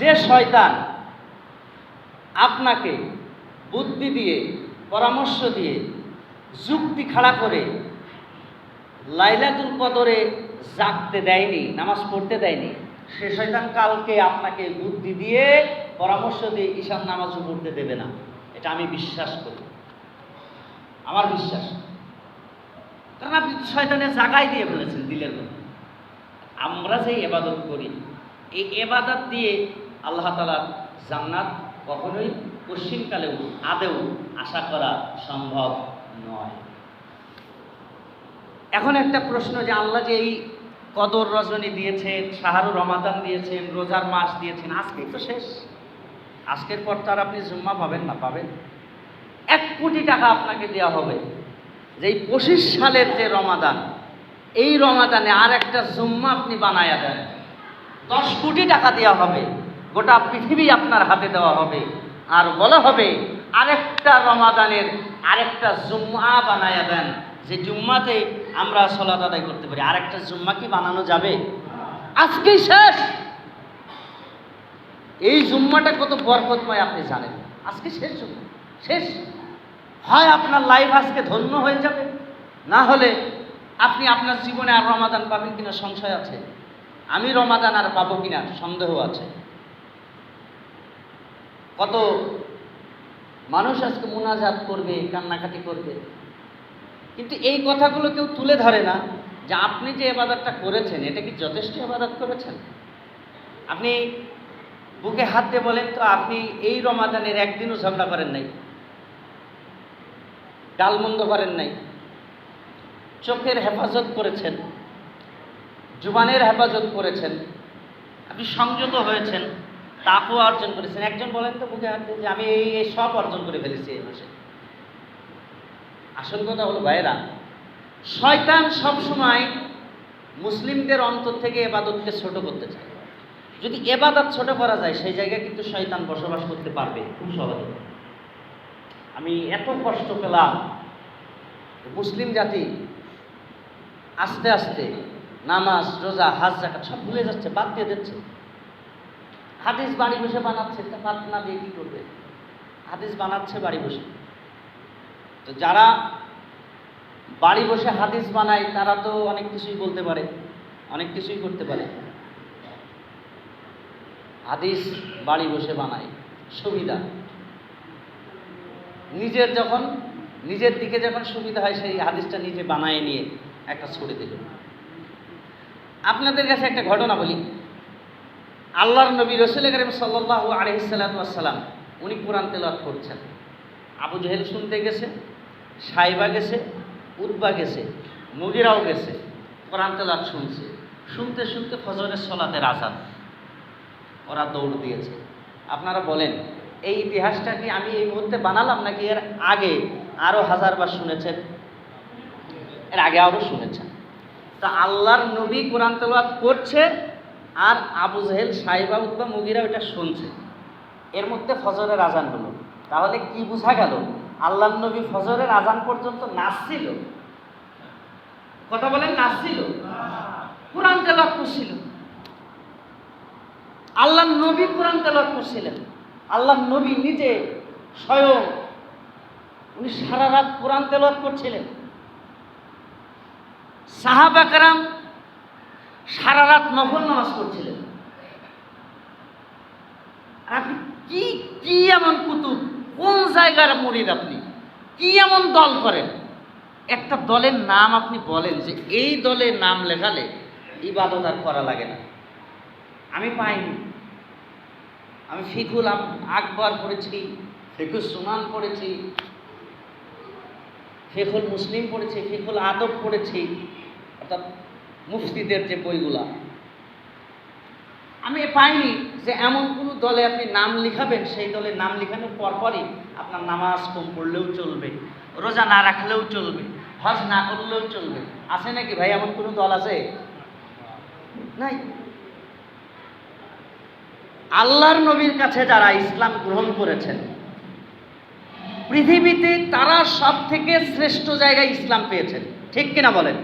যে শয়তান আপনাকে বুদ্ধি দিয়ে, পরামর্শ দিয়ে, যুক্তি খাড়া করে লাইলাতুল কদরে জাগতে দেয়নি, নামাজ পড়তে দেয়নি, সে শয়তান কালকে আপনাকে বুদ্ধি দিয়ে, পরামর্শ দিয়ে ঈশান নামাজও পড়তে দেবে না। এটা আমি বিশ্বাস করি। আমার বিশ্বাস। কারণ আপনি তো শয়তানের জাগাই দিয়ে ফেলেছেন দিলের মধ্যে। আমরা যে এবাদত করি, এই এবাদত দিয়ে আল্লাহ তালা জান্নাত কখনোই পশ্চিমকালেও আদেও আশা করা সম্ভব নয়। এখন একটা প্রশ্ন যে আল্লাহ যে এই কদর রজনী দিয়েছেন শাহরু রমাদান দিয়েছেন, রোজার মাস দিয়েছেন, আজকেই তো শেষ। আজকের পর তো আর আপনি জুম্মা পাবেন না, পাবেন। এক কোটি টাকা আপনাকে দেওয়া হবে। যে এই পঁচিশ সালের যে রমাদান, এই রমাদানে আর একটা জুম্মা আপনি বানায়া দেন। দশ কোটি টাকা দেওয়া হবে। গোটা পৃথিবী আপনার হাতে দেওয়া হবে। আর বলা হবে, আরেকটা রমাদানের আরেকটা জুম্মা বানায়া দেন। যে জুম্মাতে আমরা সলাত আদায় করতে পারি। আরেকটা জুম্মা কি বানানো যাবে? আজকেই শেষ! এই জুম্মাটা কত বরকতময় আপনি জানেন। আজকে শেষ জুম্মা। শেষ। হয় আপনার লাইফ আজকে ধন্য হয়ে যাবে, না হলে আপনি আপনার জীবনে আর রমাদান পাবেন কিনা সংশয় আছে। আমি রমাদান আর পাবো কিনা সন্দেহ আছে। কত মানুষ আজকে মোনাজাত করবে, কান্নাকাটি করবে। কিন্তু এই কথাগুলো কেউ তুলে ধরে না যে আপনি যে এবাদতটা করেছেন, এটা কি যথেষ্ট এবাদত করেছেন? আপনি বুকে হাত দিয়ে বলেন তো, আপনি এই রমাদানের একদিনও ঝগড়া করেন নাই, গালমন্দ করেন নাই, চোখের হেফাজত করেছেন, জুবানের হেফাজত করেছেন, আপনি সংযত হয়েছেন। তাকও অর্জন করেছেন। একজন বলেন তো বুকে হাত যে আমি এই সব অর্জন করে ফেলেছি এই মাসে। আসল কথা হলো, ভাইয়েরা, শয়তান সবসময় মুসলিমদের অন্তর থেকে এবাদতকে ছোট করতে চায়। যদি এবাদত ছোট করা যায়, সেই জায়গায় কিন্তু শয়তান বসবাস করতে পারবে খুব সহজে। আমি এত কষ্ট পেলাম মুসলিম জাতি আস্তে আস্তে নামাজ, রোজা, হাজ জাকাত সব ভুলে যাচ্ছে, বাদ দিয়ে দিচ্ছে। হাদিস বাড়ি বসে বানাচ্ছে, তা বাদ না দিয়ে কী করবে? হাদিস বানাচ্ছে বাড়ি বসে। তো যারা বাড়ি বসে হাদিস বানায়, তারা তো অনেক কিছুই বলতে পারে, অনেক কিছুই করতে পারে। হাদিস বাড়ি বসে বানায়, সুবিধা। নিজের যখন, নিজের দিকে যখন সুবিধা হয়, সেই হাদিসটা নিজে বানায় নিয়ে একটা ছড়ে দিল। আপনাদের কাছে একটা ঘটনা বলি। আল্লাহর নবী রসুল করিম সাল্লাহ আলহিসাল্লাম উনি কোরআন তেলাওয়াত করছেন। আবু জহেল শুনতে গেছে, সাইবা গেছে উদ্বা গেছে, মুগিরাও গেছে, কোরআন তেলাওয়াত শুনছে। শুনতে শুনতে ফজরের সলাতের আজাদ ওরা দৌড় দিয়েছে। আপনারা বলেন, এই ইতিহাসটা কি আমি এই মুহূর্তে বানালাম নাকি এর আগে আরও হাজারবার শুনেছেন? এর আগে আরও শুনেছেন। তা আল্লাহর নবী কোরআন তেলাওয়াত করছে আর আবু জাহেল, সাইবা উদ্বা মুগিরা ওটা শুনছে। এর মধ্যে ফজরের আজান হলো। তাহলে কি বোঝা গেল? আল্লাহ নবী ফজরের আজান পর্যন্ত নাচছিল? কথা বলেন, নাচছিল? কোরআন তেলাওয়াত করছিল। আল্লাহ নবী কোরআন তেলাওয়াত করছিলেন। আল্লাহ নবী নিজে স্বয়ং উনি সারা রাত কোরআন তেলাওয়াত করছিলেন। সাহাবাকারাম সারা রাত নফল নামাজ করছিলেন আপনি কি কি এমন কুতুব? কোন জায়গার মরিদ আপনি? কি এমন দল করেন? একটা দলের নাম আপনি বলেন যে এই দলের নাম লেখালে ইবাদত আর করা লাগে না। আমি পাইনি। আমি ফিকুল আকবর পড়েছি, ফিকুল সুনান পড়েছি, ফিকুল মুসলিম পড়েছি, ফিকুল আদব পড়েছি। অর্থাৎ মুফতিদের যে বইগুলা। আমি পাইনি যে এমন কোনো দলে আপনি নাম লিখাবেন, সেই দলে নাম লিখানোর পরপরই আপনার নামাজ কম পড়লেও চলবে, রোজা না রাখলেও চলবে, হজ না করলেও চলবে। আছে নাকি ভাই এমন কোনো দল আছে? নাই। আল্লাহর নবীর কাছে যারা ইসলাম গ্রহণ করেছেন, পৃথিবীতে তারা সব থেকে শ্রেষ্ঠ জায়গায় ইসলাম পেয়েছেন। ঠিক কিনা বলেন?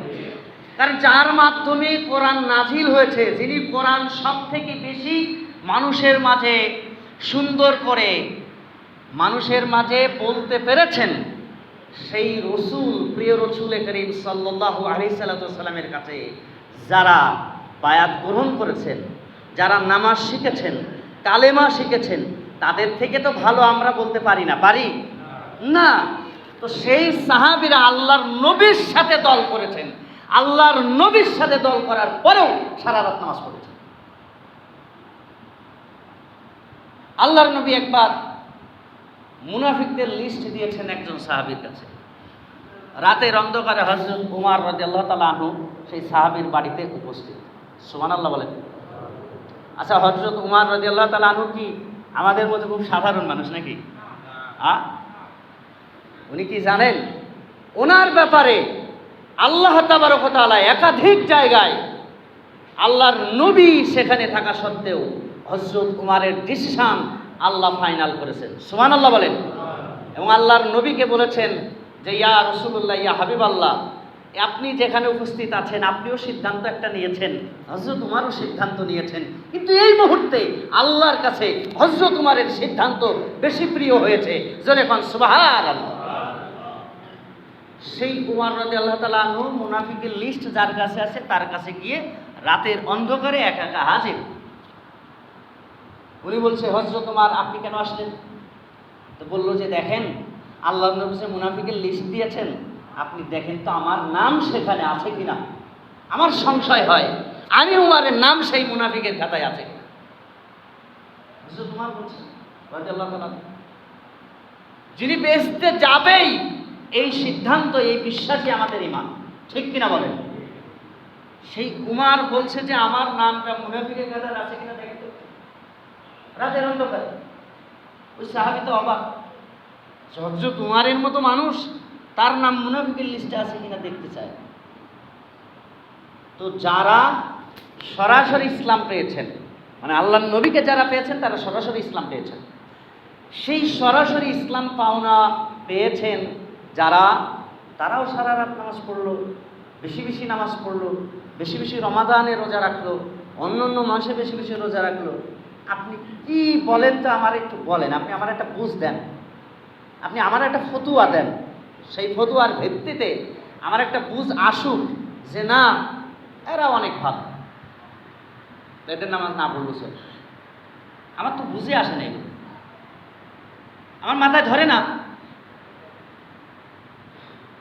কারণ যার মাধ্যমে কোরআন নাজিল হয়েছে, যিনি কোরআন সব থেকে বেশি মানুষের মাঝে সুন্দর করে, মানুষের মাঝে বলতে পেরেছেন, সেই রসুল, প্রিয় রসুল করিম সাল্লাহ আলি সাল্লামের কাছে যারা বায়াত গ্রহণ করেছেন, যারা নামাজ শিখেছেন, কালেমা শিখেছেন, তাদের থেকে তো ভালো আমরা বলতে পারি না পারি? না। তো সেই সাহাবিরা আল্লাহর নবীর সাথে দল করেছেন। আল্লাহর নবীর সাথে দল করার পরেও সারা রাত নামাজ পড়েছেন আল্লাহর নবী একবার মুনাফিকদের লিস্ট দিয়েছেন একজন সাহাবীর কাছে। রাতের অন্ধকারে হজরত উমার রাজি আল্লাহ তালা আনহু সেই সাহাবীর বাড়িতে উপস্থিত। সুমান আল্লাহ বলেন। আচ্ছা হজরত উমার রাজি আল্লাহ তালা আনহু কি আমাদের মধ্যে খুব সাধারণ মানুষ নাকি? আ? উনি কি জানেন? ওনার ব্যাপারে আল্লাহ তাবারকতালা একাধিক জায়গায় আল্লাহর নবী সেখানে থাকা সত্ত্বেও হজরত উমারের ডিসিশন আল্লাহ ফাইনাল করেছেন। সুমান আল্লাহ বলেন। এবং আল্লাহর নবীকে বলেছেন যে, ইয়া রসুল্লাহ ইয়া হাবিব আল্লাহ আপনি যেখানে উপস্থিত আছেন, আপনিও সিদ্ধান্ত একটা নিয়েছেন হজরত উমারও সিদ্ধান্ত নিয়েছেন। কিন্তু এই মুহূর্তে আল্লাহর কাছে হজরত উমারের সিদ্ধান্ত বেশি প্রিয় হয়েছে। জোরে খান সুবাহার আল্লাহ সেই উমার রাজি আল্লাহ তালা আনহু মুনাফিকের লিস্ট যার কাছে আছে তার কাছে গিয়ে রাতের অন্ধকারে একা একা হাজির। উনি বলছে হজরত উমার আপনি কেন আসলেন? তো বলল যে দেখেন আল্লাহ নবী মুনাফিকের লিস্ট দিয়েছেন আপনি দেখেন তো আমার নাম সেখানে আছে কিনা। আমার সংশয় হয় আমি উমারের নাম সেই মুনাফিকের খাতায় আছে তাআলা আনহু, যিনি বেসতে যাবেই এই সিদ্ধান্ত, এই বিশ্বাসই আমাদের ইমান ঠিক কিনা বলেন? সেই কুমার বলছে যে, আমার নামটা মুনাফিকের খাতায় আছে কিনা দেখেন তো? রাতের অন্ধকারে। ওই সাহাবি তো অবাক। হজরত উমারের মতো মানুষ, তার নাম মুনাফিকের লিস্টে আছে কিনা দেখতে চায়? তো যারা সরাসরি ইসলাম পেয়েছেন মানে আল্লাহ নবীকে যারা পেয়েছেন, তারা সরাসরি ইসলাম পেয়েছেন। সেই সরাসরি ইসলাম পাওনা পেয়েছেন যারা, তারাও সারা রাত নামাজ পড়ল, বেশি বেশি নামাজ পড়ল, বেশি বেশি রমাদানে রোজা রাখল, অন্য অন্য মাসে বেশি বেশি রোজা রাখল। আপনি কি বলেন তো আমার একটু বলেন, আপনি আমার একটা বুঝ দেন। আপনি আমার একটা ফতুয়া দেন। সেই ফতুয়ার ভিত্তিতে আমার একটা বুঝ আসুক যে না, এরা অনেক ভালো। এদের নামাজ না পড়ল স্যার। আমার তো বুঝে আসে না এগুলো আমার মাথায় ধরে না।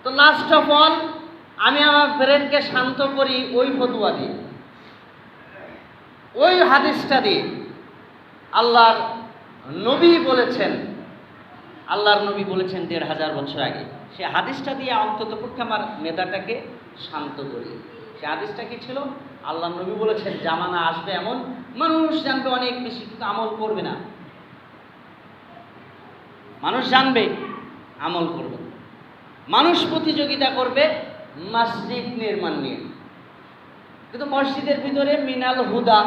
তো লাস্ট অফ অল আমি আমার ব্রেনকে শান্ত করি ওই ফতুয়া দিয়ে। ওই হাদিসটা দিয়ে আল্লাহর নবী বলেছেন, আল্লাহর নবী বলেছেন দেড় হাজার বছর আগে, সে হাদিসটা দিয়ে অন্তত পক্ষে আমার মেধাটাকে শান্ত করি। সে হাদিসটা কি ছিল? আল্লাহ নবী বলেছেন, জামানা আসবে এমন, মানুষ জানবে অনেক বেশি, কিন্তু আমল করবে না। মানুষ জানবে, আমল করবে। মানুষ প্রতিযোগিতা করবে মসজিদ নির্মাণ নিয়ে। কিন্তু মসজিদের ভিতরে মিনাল হুদা,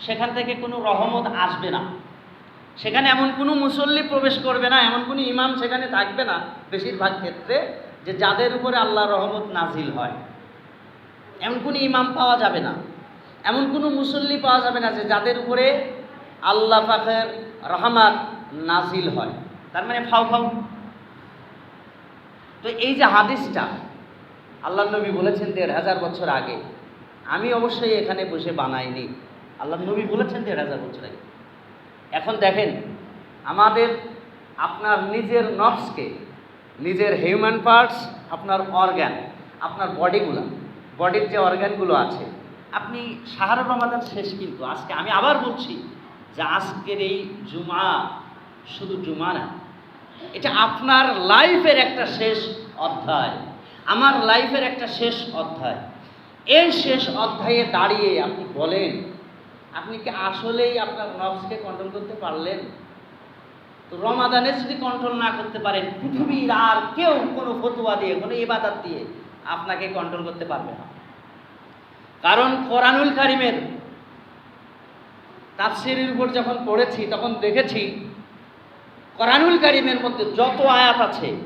সেখান থেকে কোনো রহমত আসবে না। সেখানে এমন কোনো মুসল্লি প্রবেশ করবে না, এমন কোনো ইমাম সেখানে থাকবে না, বেশিরভাগ ক্ষেত্রে যে যাদের উপরে আল্লাহ রহমত নাজিল হয়। এমন কোনো ইমাম পাওয়া যাবে না। এমন কোনো মুসল্লি পাওয়া যাবে না যে যাদের উপরে আল্লাহ পাখের রহমাত নাজিল হয়। তার মানে ফাউ ফাউ। তো এই যে হাদিসটা আল্লাহ নবী বলেছেন দেড় হাজার বছর আগে, আমি অবশ্যই এখানে বসে বানাইনি। আল্লাহ নবী বলেছেন দেড় হাজার বছর আগে। এখন দেখেন, আমাদের আপনার নিজের নফসকে, নিজের হিউম্যান পার্টস আপনার অর্গ্যান আপনার বডিগুলো বডির যে অর্গ্যানগুলো আছে, আপনি সাহারা রমাদান শেষ কিন্তু, আজকে আমি আবার বলছি যে আজকের এই জুমা শুধু জুমা না এটা আপনার লাইফের একটা শেষ অধ্যায়। আমার লাইফের একটা শেষ অধ্যায়। এই শেষ অধ্যায়ে দাঁড়িয়ে আপনি বলেন, আপনি কি আসলেই আপনার নফসকে কন্ট্রোল করতে পারলেন? তো রমাদানে যদি কন্ট্রোল না করতে পারেন, পৃথিবীর আর কেউ কোনো ফতুয়া দিয়ে, কোনো ইবাদত দিয়ে আপনাকে কন্ট্রোল করতে পারবে না। কারণ কোরআনুল কারিমের তাফসিরের উপর যখন পড়েছি, তখন দেখেছি কোরআনুল কারিমের মধ্যে যত আয়াত আছে,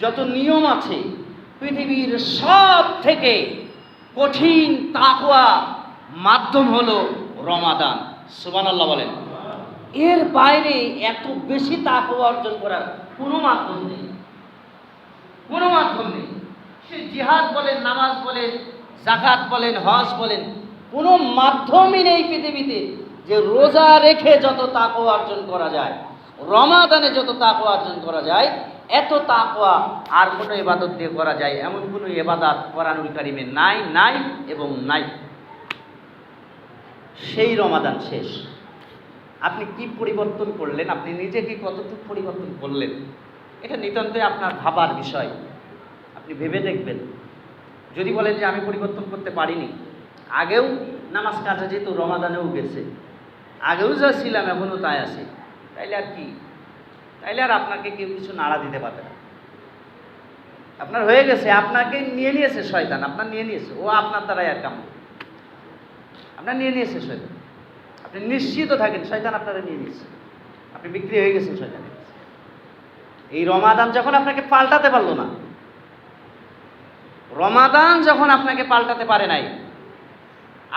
যত নিয়ম আছে, পৃথিবীর সব থেকে কঠিন তাকওয়া মাধ্যম হলো রমাদান। সুবান আল্লাহ বলেন। এর বাইরে এত বেশি তাকওয়া অর্জন করার কোনো মাধ্যম নেই। কোনো মাধ্যম নেই। সে জিহাদ বলেন, নামাজ বলেন জাকাত বলেন, হজ বলেন, কোনো মাধ্যমই নেই পৃথিবীতে যে রোজা রেখে যত তাকওয়া অর্জন করা যায়। রমাদানে যত তাকওয়া অর্জন করা যায়, এত তাকওয়া আর কোনো এবাদত দিয়ে করা যায়, এমন কোনো ইবাদত কোরআনুল কারিমে নাই নাই এবং নাই। সেই রমাদান শেষ। আপনি কি পরিবর্তন করলেন? আপনি নিজেকে কতটুকু পরিবর্তন করলেন? এটা নিতান্তই আপনার ভাবার বিষয়। আপনি ভেবে দেখবেন। যদি বলেন যে আমি পরিবর্তন করতে পারিনি, আগেও নামাজ কাজা যেহেতু রমাদানেও গেছে, আগেও যা ছিলাম এখনও তাই আছে। তাইলে আর কি? তাইলে আর আপনাকে কেউ কিছু নাড়া দিতে পারবে না। আপনার হয়ে গেছে, আপনাকে নিয়ে নিয়েছে শয়তান, আপনার নিয়ে নিয়েছে, ও আপনার দ্বারাই আর কাম আপনার নিয়ে নিয়েছে শয়তান। আপনি নিশ্চিত থাকেন, শয়তান আপনারা নিয়ে নিয়েছে। আপনি বিক্রি হয়ে গেছেন শয়তানের কাছে। এই রমাদান যখন আপনাকে পাল্টাতে পারল না, রমাদান যখন আপনাকে পাল্টাতে পারে নাই,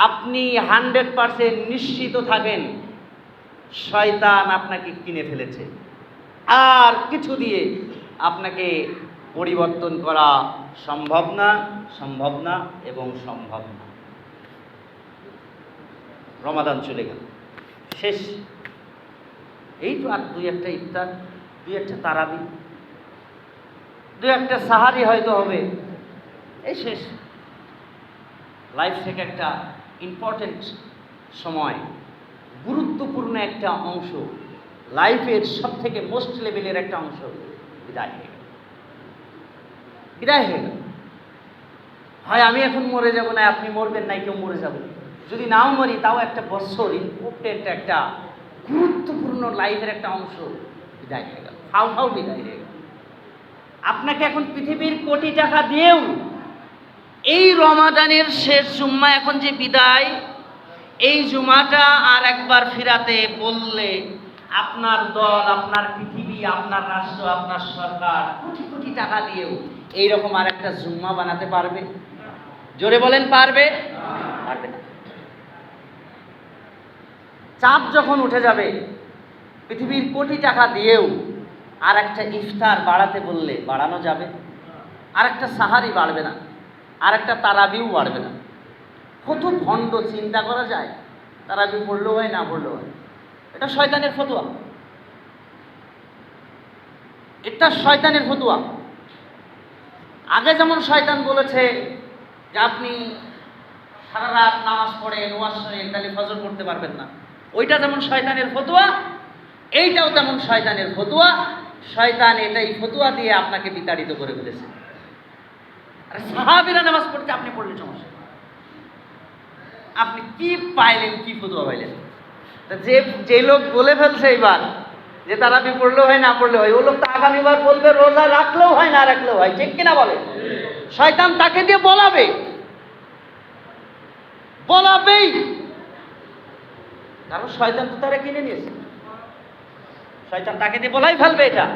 আপনি হান্ড্রেড পারসেন্ট নিশ্চিত থাকেন শয়তান আপনাকে কিনে ফেলেছে। আর কিছু দিয়ে আপনাকে পরিবর্তন করা সম্ভব না সম্ভব না এবং সম্ভব না। রমাদান চলে গেল। শেষ। এই তো আর দুই একটা ইফতার, দুই একটা তারাবি, দুই একটা সাহারি হয়তো হবে। এই শেষ। লাইফ থেকে একটা ইম্পর্টেন্ট সময়। গুরুত্বপূর্ণ একটা অংশ, লাইফের সব থেকে মোস্ট লেভেলের একটা অংশ বিদায় হয়ে গেল। বিদায় হয়ে গেল। হয় আমি এখন মরে যাব না, আপনি মরবেন নাই কেউ মরে যাবেন যদি নাও মরি, তাও একটা বছর ইম্পর্টেন্ট একটা গুরুত্বপূর্ণ লাইফের একটা অংশ বিদায় হয়ে গেল। হাউ ফাও বিদায় হয়ে গেল। আপনাকে এখন পৃথিবীর কোটি টাকা দিয়েও এই রমাদানের শেষ জুম্মা এখন যে বিদায় এই জুমাটা আর একবার ফিরাতে বললে আপনার দল, আপনার পৃথিবী, আপনার রাষ্ট্র, আপনার সরকার কোটি কোটি টাকা দিয়েও এইরকম আর একটা জুম্মা বানাতে পারবে? জোরে বলেন, পারবে? পারবে। চাপ যখন উঠে যাবে, পৃথিবীর কোটি টাকা দিয়েও আর একটা ইফতার বাড়াতে বললে বাড়ানো যাবে? আর একটা সাহারি বাড়বে না, আর একটা তারাবিও বাড়বে না। কত ভণ্ড চিন্তা করা যায়? তারা তারাবি পড়লেও হয়, না পড়লেও হয়। এটা শয়তানের ফতুয়া। এটা শয়তানের ফতুয়া। আগে যেমন শয়তান বলেছে যে আপনি সারা রাত নামাজ পড়েন, ওয়াজ শোনেন, তাহলে ফজর পড়তে পারবেন না। ওইটা যেমন শয়তানের ফতুয়া, এইটাও তেমন শয়তানের ফতুয়া। শয়তান এটাই ফতুয়া দিয়ে আপনাকে বিতাড়িত করে ফেলেছে। আর সাহাবিরা নামাজ পড়তে, আপনি পড়লে সমস্যা আপনি কি পাইলেন, কি ফতুয়া পাইলেন? যে যে লোক বলে ফেলছে এইবার যে তারা বি পড়লেও হয়, না পড়লেও হয়, ও লোক তো আগামীবার বলবে, রোজা রাখলেও হয়, না রাখলেও হয়, ঠিক কিনা বলে শয়তান তাকে দিয়ে বলাবে। বলাবেই। কারণ শয়তান তো তারা কিনে নিয়েছে। শয়তান তাকে দিয়ে বলাই ফেলবে এটা।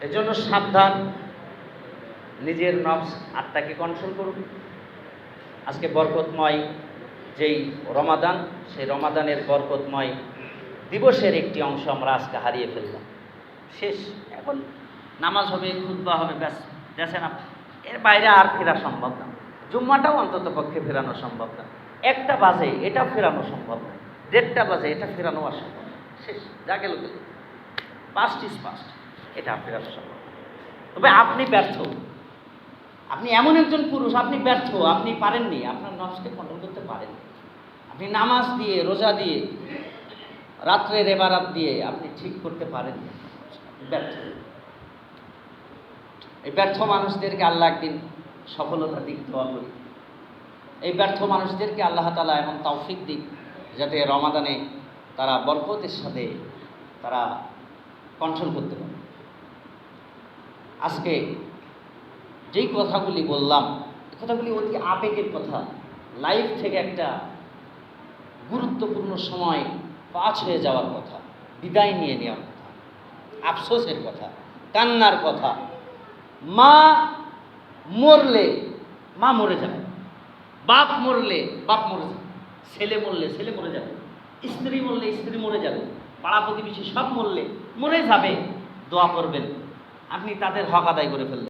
এজন্য সাবধান, নিজের নফস আত্মাকে কন্ট্রোল করুন। আজকে বরকতময় যেই রমাদান, সেই রমাদানের বরকতময় দিবসের একটি অংশ আমরা আজকে হারিয়ে ফেললাম। শেষ। এখন নামাজ হবে, খুতবা হবে, ব্যাস। আপ- এর বাইরে আর ফেরা সম্ভব না। জুম্মাটাও অন্তত পক্ষে ফেরানো সম্ভব না। একটা বাজে, এটা ফেরানো সম্ভব না। দেড়টা বাজে, এটা ফেরানো অসম্ভব শেষ। যা গেল গেল। পাস্ট ইজ পাস্ট এটা ফেরানো সম্ভব তবে আপনি ব্যর্থ। আপনি এমন একজন পুরুষ, আপনি ব্যর্থ, আপনি পারেননি, আপনার নফসকে কন্ট্রোল করতে পারেননি। আপনি নামাজ দিয়ে, রোজা দিয়ে রাত্রে রেবারাত দিয়ে আপনি ঠিক করতে আপনি ব্যর্থ। এই ব্যর্থ মানুষদেরকে আল্লাহ একদিন সফলতা দিক, দোয়া করি। এই ব্যর্থ মানুষদেরকে আল্লাহ তালা এমন তৌফিক দিক, যাতে রমাদানে তারা বরকতের সাথে তারা কন্ট্রোল করতে পারে। আজকে যেই কথাগুলি বললাম কথাগুলি অতি আবেগের কথা। লাইফ থেকে একটা গুরুত্বপূর্ণ সময় পাঁচ হয়ে যাওয়ার কথা, বিদায় নিয়ে নেওয়ার কথা, আফসোসের কথা, কান্নার কথা। মা মরলে, মা মরে যাবে। বাপ মরলে, বাপ মরে যাবে। ছেলে মরলে, ছেলে মরে যাবে। স্ত্রী মরলে, স্ত্রী মরে যাবে। পাড়া প্রতিবেশী সব মরলে, মরে যাবে। দোয়া করবেন। আপনি তাদের হক আদায় করে ফেললেন।